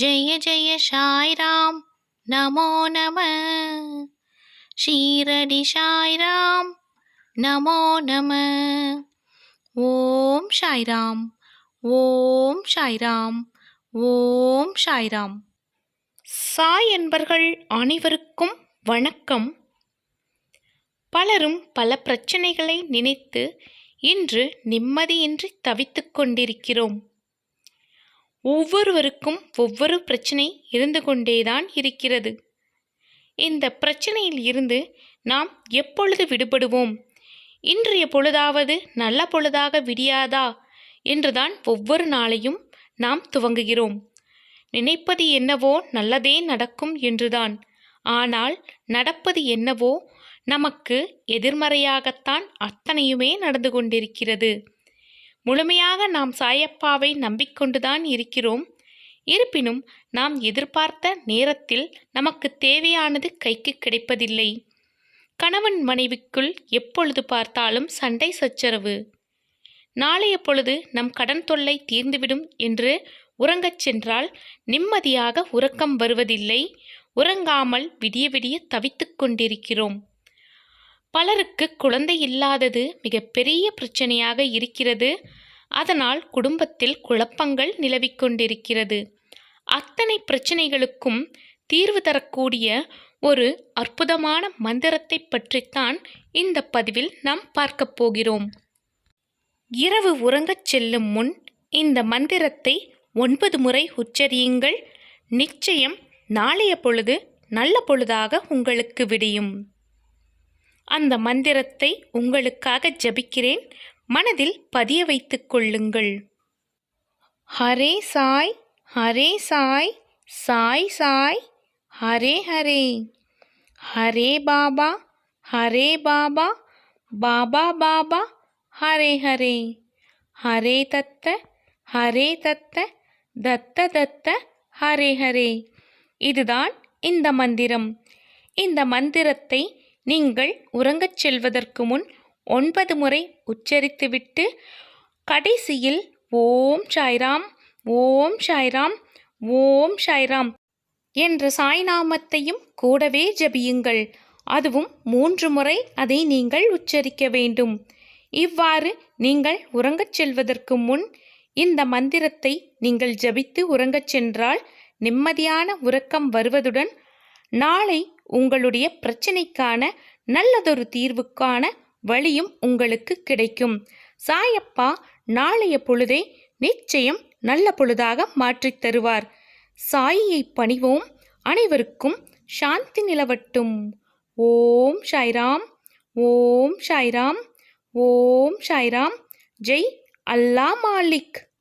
ஜெய ஜெய ஷாய்ராம் நமோ நம. ஷீரடி ஷாய்ராம் நமோ நம. ஓம் சாய்ராம் ஓம் ஷாய்ராம் ஓம் சாய்ராம். சாய் என்பர்கள் அனைவருக்கும் வணக்கம். பலரும் பல பிரச்சனைகளை நினைத்து இன்று நிம்மதியின்றி தவித்துக் கொண்டிருக்கிறோம். ஒவ்வொருவருக்கும் ஒவ்வொரு பிரச்சனை இருந்து கொண்டேதான் இருக்கிறது. இந்த பிரச்சனையில் இருந்து நாம் எப்பொழுது விடுபடுவோம்? இன்றைய பொழுதாவது நல்ல பொழுதாக விடியாதா? என்றுதான் ஒவ்வொரு நாளையும் நாம் துவங்குகிறோம். நினைப்பது என்னவோ நல்லதே நடக்கும் என்றுதான். ஆனால் நடப்பது என்னவோ நமக்கு எதிர்மறையாகத்தான் அத்தனையுமே நடந்து கொண்டிருக்கிறது. முழுமையாக நாம் சாயப்பாவை நம்பிக்கொண்டுதான் இருக்கிறோம். இருப்பினும் நாம் எதிர்பார்த்த நேரத்தில் நமக்கு தேவையானது கைக்கு கிடைப்பதில்லை. கணவன் மனைவிக்குள் எப்பொழுது பார்த்தாலும் சண்டை சச்சரவு. நாளைய பொழுது நம் கடன் தொல்லை தீர்ந்துவிடும் என்று உறங்கச் சென்றால் நிம்மதியாக உறக்கம் வருவதில்லை. உறங்காமல் விடிய விடிய தவித்துக் கொண்டிருக்கிறோம். பலருக்கு குழந்தை இல்லாதது மிகப்பெரிய பிரச்சனையாக இருக்கிறது. அதனால் குடும்பத்தில் குழப்பங்கள் நிலவிக் கொண்டிருக்கிறது. அத்தனை பிரச்சனைகளுக்கும் தீர்வு தரக்கூடிய ஒரு அற்புதமான மந்திரத்தை பற்றித்தான் இந்த பதிவில் நாம் பார்க்கப் போகிறோம். இரவு உறங்கச் செல்லும் முன் இந்த மந்திரத்தை ஒன்பது முறை உச்சரியுங்கள். நிச்சயம் நாளைய பொழுது நல்ல பொழுதாக உங்களுக்கு விடியும். அந்த மந்திரத்தை உங்களுக்காக ஜபிக்கிறேன். மனதில் பதிய வைத்துக் கொள்ளுங்கள். ஹரே சாய் ஹரே சாய் சாய் சாய் ஹரே ஹரே. ஹரே பாபா ஹரே பாபா பாபா பாபா ஹரே ஹரே. ஹரே தத்த ஹரே தத்த தத்த தத்த ஹரே ஹரே. இதுதான் இந்த மந்திரம். இந்த மந்திரத்தை நீங்கள் உறங்கச் செல்வதற்கு முன் ஒன்பது முறை உச்சரித்துவிட்டு கடைசியில் ஓம் சாய்ராம் ஓம் சாய்ராம் ஓம் சாய்ராம் என்ற சாய்நாமத்தையும் கூடவே ஜபியுங்கள். அதுவும் மூன்று முறை அதை நீங்கள் உச்சரிக்க வேண்டும். இவ்வாறு நீங்கள் உறங்கச் செல்வதற்கு முன் இந்த மந்திரத்தை நீங்கள் ஜபித்து உறங்கச் சென்றால் நிம்மதியான உறக்கம் வருவதுடன் நாளை உங்களுடைய பிரச்சனைக்கான நல்லதொரு தீர்வுக்கான வழியும் உங்களுக்கு கிடைக்கும். சாயப்பா நாளைய பொழுதை நிச்சயம் நல்ல பொழுதாக மாற்றித் தருவார். சாயியை பணிவோம் அனைவருக்கும் சாந்தி நிலவட்டும். ஓம் சாய்ராம் ஓம் சாய்ராம் ஓம் சாய்ராம். ஜெய் அல்லா மாலிக்.